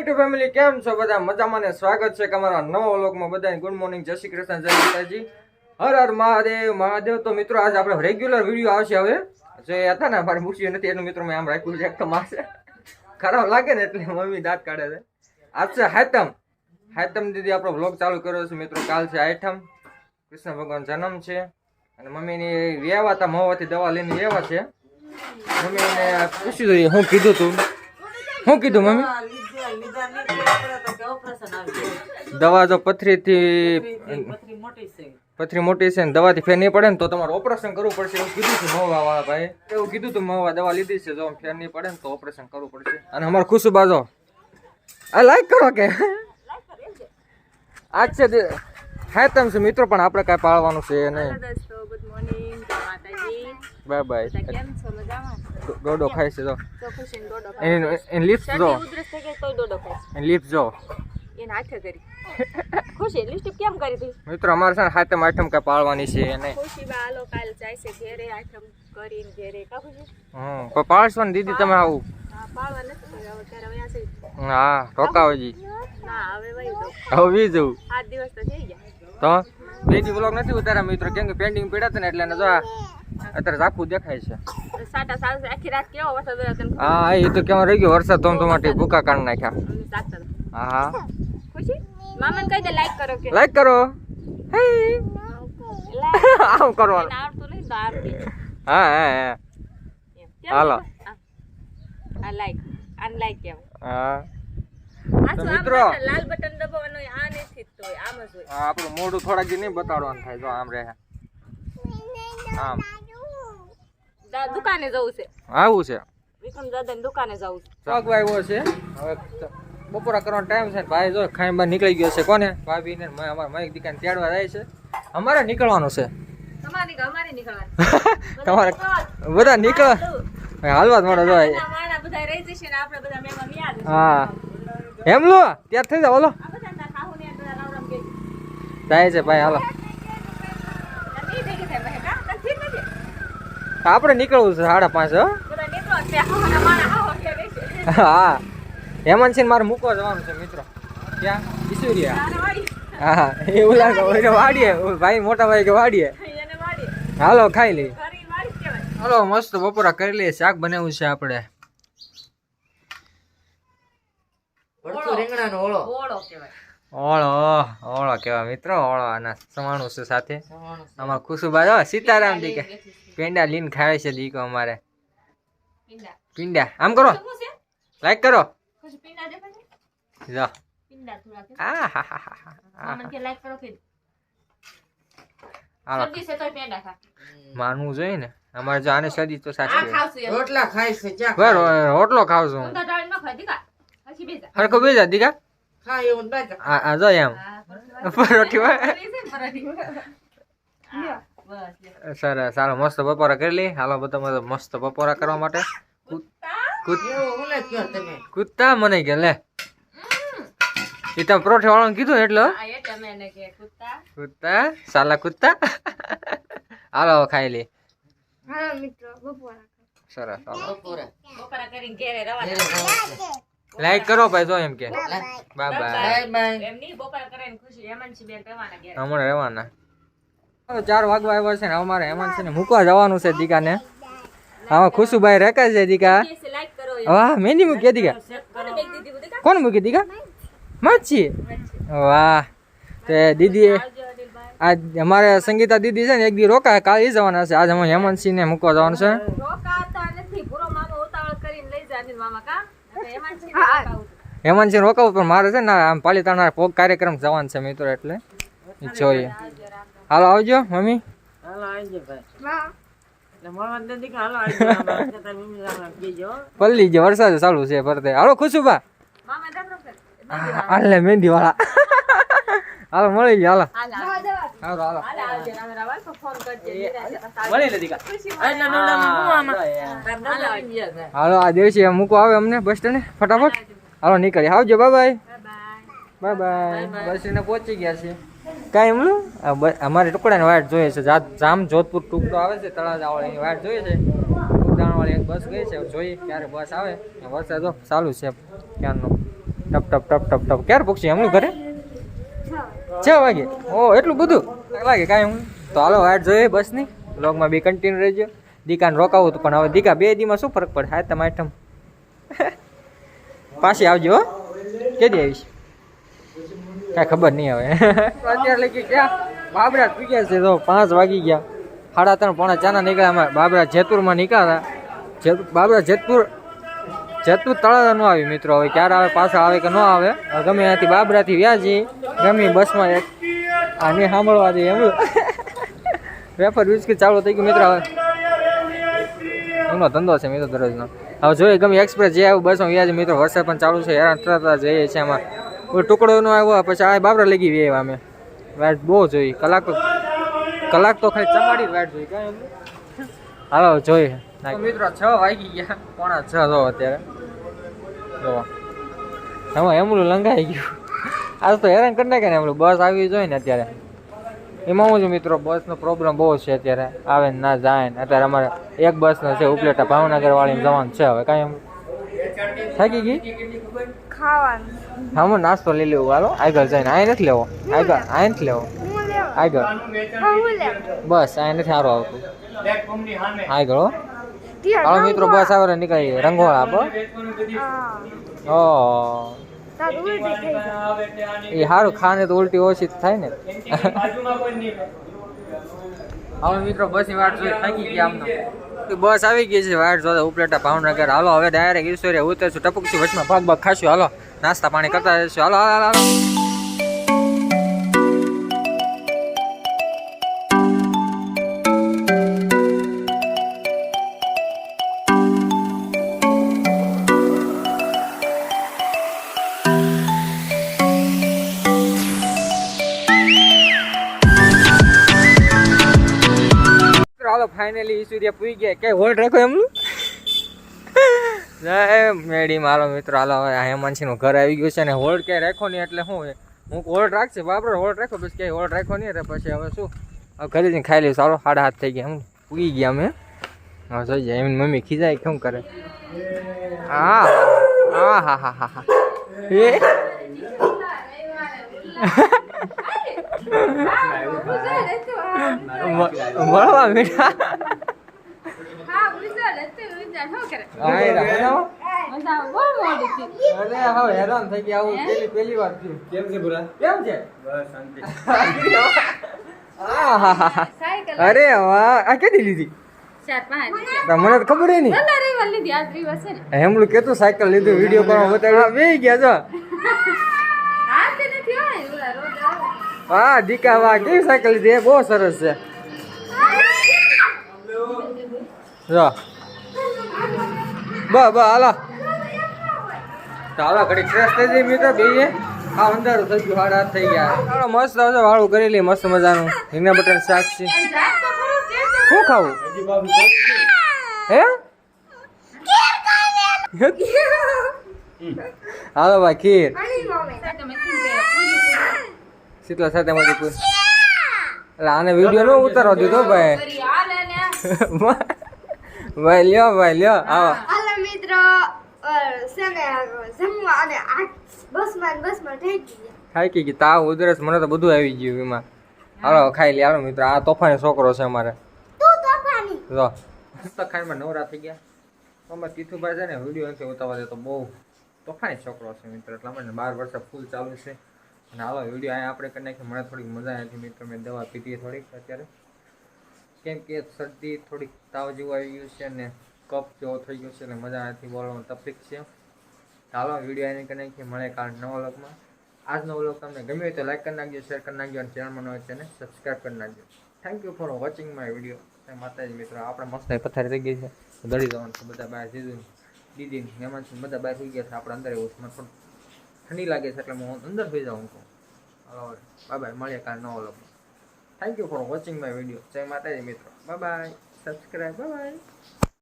Family કેમ છો બધા? મજામાં ને સ્વાગત છે તમારા અમારા નવા વ્લોગમાં બધાને. ગુડ મોર્નિંગ જય શ્રી કૃષ્ણ, જય માતાજી. હર હર મહાદેવ મહાદેવ. તો મિત્રો, આજે આપણે રેગ્યુલર વીડિયો આવશે હવે. જે હતા ને મારે મૂક્યું નથી, એનું મિત્રો મેં આમ રાખ્યું છે તો માસે ખરાબ લાગે ને એટલે મમ્મી દાંત કાઢે છે. આજ છે હાતમ હાતમ દીદી આપણો વ્લોગ ચાલુ કર્યો છે, મિત્રો, કાલ છે આઠમ. કૃષ્ણ ભગવાન જન્મ છે. અને મમ્મીની વ્યવા હતા મહુવાથી દવા લઈને વ્યવા છે. મમ્મીને પૂછ્યું હું કીધું તું. શું કીધું, મમ્મી? દવા જો પથરીથી પથરી મોટી છે. ને દવાથી ફેર નહીં પડે ને તો તમારે ઓપરેશન કરવું પડશે. એવું કીધું છે મહવા વાળા ભાઈ એવું કીધું તું મહુવા દવા લીધી છે જો ફેર નહીં પડે ને તો ઓપરેશન કરવું પડશે. અને અમારે ખુશું બાજો આ લાઈક કરો કે. આજ છે તે- હા તમે છે મિત્રો પણ આપણે કાંઈ પાળવાનું છે નહીં. દોસ્તો ગુડ મોર્નિંગ જય માતાજી. બાય બાય કેમ છો? મજામાં? ડોડો ખાય છે જો. એની લિપ્સ જો. એની લિપ્સ જો. એને હાથે કરી. ખુશી લિપસ્ટિક કેમ કરી હતી? મિત્રો અમારે છે હાથમ આઠમ કાંઈ પાળવાની છે નહીં ખુશી બા આલો કાલ જાય છે ઘેરે આઠમ કરીને ઘેરે. કા ખુશી? હમ કો પાળશો ને દીદી તમે આવું. હા નથી હવે ત્યારે વયા છે. હા રોકાવજી ના હવે વહી જાઉં હવે વી જવું દિવસ તો થઈ ગયા. તો? બીજી બ્લોગ નથી ઉતારા મિત્રો. કેમ કે પેન્ડિંગ પડ્યા હતા ને એટલે જો અત્યારે ઝાખું દેખાય છે. તો સાટા સાલ આખી રાત કેવો વરસાદ રહ્યો તને હા એ તો કેવા રહી ગયો વરસાદ ધોમ ધોમાટી ભૂકા કાઢી નાખ્યા. હા હા. ખુશી? મામાને કહી દે લાઈક કરો કે. લાઈક કરો. હે. આમ કરવાનું. આવડતું નહીં તો આવડે હા હા. કેમ? હાલો. આ લાઈક આને લાઈક હા. તો મિત્રો- લાલ બટન દબાવવાનું આ નથી તો આમ જ હોય. આ આપણું મોઢું થોડાક નહીં બતાડવાનું થાય જો આમ રહે. આમ. દુકાને જવું છે. આવું છે. વિક્રમ દાદાની દુકાને જવું છે. ચોક આવ્યો છે. હવે બપોરા કરવાનો ટાઈમ છે ભાઈ જો ખાઈ બહાર નીકળી ગયો છે કોને? ભાભી ને અમારા મયક દીકાને તેડવા જાય છે. અમારે નીકળવાનું છે. તમારે અમારે નીકળવાનું. તમારે બધા નીકળ હાલવા મળે હશે. હા. એમ લો ત્યાર થઈ જાવ બોલો. જાય છે ભાઈ હાલો તાર ઈ ભેગી થાય ભાઈ, કાં? તાર ઠીક નથી? આપણે નીકળવું છે સાડા પાંચ હો. બધા નીકળો જ છે. હાહાના માણા હાહો કે રહેશે. હા હેમંત સિંહ મારે મૂકવા જવાનું છે મિત્રો. ક્યાં? ઈશ્વરિયા. હા એ ઓલા વાડીએ. ભાઈ મોટા ભાઈ કે વાડીએ. હાલો ખાઈ લઈ. હાલો મસ્ત બપોરા કરી લઈએ. શાક બનાવ્યું છે આપણે. ઓળો. કહેવાય. ઓળો ઓળો કેવા મિત્રો. ઓળો આના સમાણું છે સાથે. અમારા ખુશુબા સીતારામ દી કે પેંડા લીન ખાવે છે દીકો અમારે. પીંડા. પિંડા. આમ કરો. લાઈક કરો. જો પીંડા થોડા આ હા હા હા હા મામાને કરો કે. માનવું જોઈએ ને. અમારે જો આને સદી તો સાચી. રોટલા ખાય બરો રોટલો ખાવ છું ખાય. હરખો બેજા દીકા હા જો એમ. પરોઠી સરસ. સારો મસ્ત બપોરા કરી લઈ હાલો બધા બધા મસ્ત બપોરા કરવા માટે. કૂદતા મને કે લે. એ તમે પરોઠે વાળાને કીધું એટલે? હો. એટલે અમે એને કે કૂદતા. સાલા કૂદતા હાલો હવે ખાઈ લે સરસ હાલો. બપોરે. બપોરા કરીને ઘેરે રવાના. લાઈક કરો ભાઈ જો એમ કે. બાય. બાય. હમણાં રહેવાના હવે ચાર વાગવા આવ્યા છે ને અમારે હેમંત છે ને મૂકવા જવાનું છે દીકાને. હા ખુશુભાઈ રેખા છે દીકા. વાહ, મેની મૂકી દીકા? કોણ મૂકી દીકા? માછી? વાહ. તે દીદી આજ અમારે સંગીતા દીદી છે ને એક દી રોકા કાલે જવાના છે. આજ અમે હેમંતસિંહ ને મૂકવા જવાનું છે. હેમંતસિંહ રોકાવું પણ મારે છે ને, આમ પાલીતાણા કાર્યક્રમ જવાનું છે મિત્રો એટલે. જોઈએ. હાલો આવજો મમ્મી. હાલો આવજો ભાઈ. પલ્લી જે વરસાદ ચાલુ છે ફરતે. હાલો રામ હાલે મહેંદી વાળા હાલો મળી ગયા હાલ, હાલ. હાલો હાલો. આ દિવસે મૂકવા આવે અમને બસ સ્ટેન્ડ ફટાફટ. હાલો નીકળી. આવજો bye bye. Bye bye bus stand પહોંચી ગયા છે કાંઈ એમનું અમારે ટુકડાની વાટ જોઈએ છે. જામ જોધપુર ટુકડો આવે છે તળાજાવાળી એની વાટ જોઈએ છે. ટુકડાવાળી એક બસ ગઈ છે જોઈએ ક્યારે બસ આવે. વરસાદ ચાલુ છે ક્યારનો? ટપ ટપ ટપ ટપ ટપ. ક્યારે પૂછશે એમનું ઘરે? છ વાગે. ઓ, એટલું બધું? લાગે કાંઈ હું તો હાલો, વાટ જોઈએ બસની. બ્લોગમાં બી કન્ટિન્યુ રહેજો. દીકાને રોકાવું હતું, પણ હવે દીકા બે દીમાં શું ફરક પડે? હા તમે આઈટમ પાછી આવજો, હો. કેદી આવીશ? કાંઈ ખબર નહીં હવે. બાબરા પી ગયા છે તો પાંચ વાગી ગયા. સાડા ત્રણ પોણા ચાના નીકળ્યા અમે. બાબરા જેતપુરમાં નીકળ્યા બાબરા જેતપુર જેતપુર તળાજા ન આવી મિત્રો. હવે ક્યારે આવે, પાછા આવે કે ન આવે? ગમે ત્યાંથી બાબરાથી વ્યાજી ગમે બસમાં એક. આને સાંભળવા દે એમ. વેફર બિસ્કિટ ચાલુ થઈ ગયું મિત્રો હવે. એમનો ધંધો છે મિત્રો દરરોજનો. હવે જોઈએ ગમે એક્સપ્રેસ જે આવ્યું બસમાં વ્યાજ મિત્રો. વરસાદ પણ ચાલુ છે. હેરાન થતા જઈએ છીએ કોઈ ટુકડો નો આવ્યો પછી આ બાબરા લગી ગઈ અમે વાટ બહુ જોઈ. કલાક તો કલાક તો ખાલી ચમાડી વાટ જોઈ. કાંઈ? હાલો જોઈએ મિત્રો છ વાગી ગયા. પોણા છ જો અત્યારે. જો. હવે એમલું લંઘાઈ ગયું. આજ તો હેરાન કરી નાખે ને એમલું બસ આવી જોઈએ ને અત્યારે. એમાં હું છું મિત્રો બસનો પ્રોબ્લેમ બહુ છે અત્યારે. આવે ને ના જાય ને. અત્યારે અમારે એક બસનો છે ઉપલેટા ભાવનગર વાળીને જવાનું છે હવે. કાંઈ એમ થાકી ગઈ? ખાવાનું. હા નાસ્તો લઈ લેવું. હાલો આગળ જઈને. આ નથી લેવો. આગળ આ નથી લેવો. હું આગળ. બસ આ નથી સારું આવતું. આગળ હો. હાલો મિત્રો બસ આવે નીકળી રંગોળા આપો હા. ઓ. એ સારું ખાને તો ઉલટી ઓછી થાય ને. હવે મિત્રો બસની વાટ જોઈ થાકી ગયા આમનો. બસ આવી ગઈ છે વાટ જોતા ઉપલેટા ભાવનગર. હાલો, હવે ડાયરેક્ટ ઈશ્વરે ઉતરશું, ટપકશું, વચમાં ભાગ ભાગ ખાશું. હાલો, નાસ્તા પાણી કરતા જશું હાલો હાલો હાલો. ફાઇનલી ઈસુરિયા પૂઈ ગયા. કે હોલ્ડ રાખો એમનું? જય મેડી મારો મિત્રો હાલો હેમાંશીનું ઘર આવી ગયું છે ને હોલ્ડ ક્યાંય રાખો નહીં એટલે શું હું હોલ્ડ રાખશે? બાપરે હોલ્ડ રાખો પછી ક્યાંય હોલ્ડ રાખો નહીં? પછી હવે શું? હવે ઘરે જઈને ખાઈ લઈશું. સારો સાડા હાથ થઈ ગયા એમ. પૂગી ગયા અમે. હા જોઈ જાય એમની મમ્મી ખીજાય કેમ કરે? હા હા હા હા હા હા. એ મળવા મીઠા હા વિચાર હતું વિચાર શું કરે હા, એ રાખો. મજા બહુ મોડી હતી અરે હવે હેરાન થઈ ગયા આવું પેલી પેલી વાર થયું. કેમ છે ભૂરા? કેમ છે? બસ શાંતિ. અરે વાહ આ કેદી લીધી? તમને તો મને તો ખબર નહીં છે હેમલું કેતું સાયકલ લીધું વીડિયો કરવા બતાવ્યો. બે ગયા આવે. વાહ દીકા વાહ કેવી સાયકલ લીધી? એ બહુ સરસ છે. જો. બ બ હાલો. હાલો ઘડી ફ્રેશ થઈ જઈ મિત્રો બેયે આ અંધારું થઈ ગયું હાડા હાથ થઈ ગયા. હાલો મસ્ત આવજો વાળું કરી મસ્ત મજાનું. રીંગણા બટાનું શાક છે. શું ખાવું. હે? હાલો ભાઈ ખીર. સાથે પૂરી પૂરી શીતલા સાથે માંથી પૂછ એટલે આને વીડિયો નો ઉતારવા દીધો ભાઈ. ભાઈ લ્યો ભાઈ લ્યો આવો. છે ને જમવા અને આ બસમાં બસમાં થઈ ગઈ ખાઈ ગઈ તાવ ઉધરસ મને તો બધું આવી ગયું એમાં. હાલો ખાઈ લે હાલો મિત્રો આ તોફાની છોકરો છે અમારે. તું તોફાની? જો. તો ખાઈમાં નવરા થઈ ગયા. અમારે તીથુભાઈ છે ને વીડિયો નથી ઉતારવા દેતો બહુ તોફાની છોકરો છે મિત્રો એટલા મને બાર વર્ષ ફૂલ ચાલુ છે. અને હાલો વીડિયો અહીંયા આપણે કરી નાખી મને થોડીક મજા આવી હતી મિત્રો મેં દવા પીધી થોડીક અત્યારે. કેમ કે શરદી થોડીક તાવ જેવું આવી ગયું છે ને કફ જેવો થઈ ગયો છે એટલે મજા નથી બોલવામાં તકલીફ છે. ચાલો વીડિયો એને કરી નાખીએ મળે કાલ નવા વ્લોગમાં. આજનો વ્લોગ તમને ગમ્યો હોય તો લાઈક કરી નાખજો શેર કરી નાખજો અને ચેનલમાં નવો છે ને સબસ્ક્રાઈબ કરી નાખજો. Thank you for watching my video માતાજી મિત્રો, આપણે મસ્ત પથારી થઈ ગઈ છે. દળી જવાનું બધા બહાર જીધું દીદી મહેમાન બધા બહાર થઈ ગયા છે. આપણે અંદર એવું પણ ઠંડી લાગે છે, એટલે હું અંદર થઈ જાઉં છું. હાલો બાય બાય મળીએ કાલ નવો વ્લોગમાં. Thank you for watching my video જય માતાજી મિત્રો. Bye bye subscribe bye bye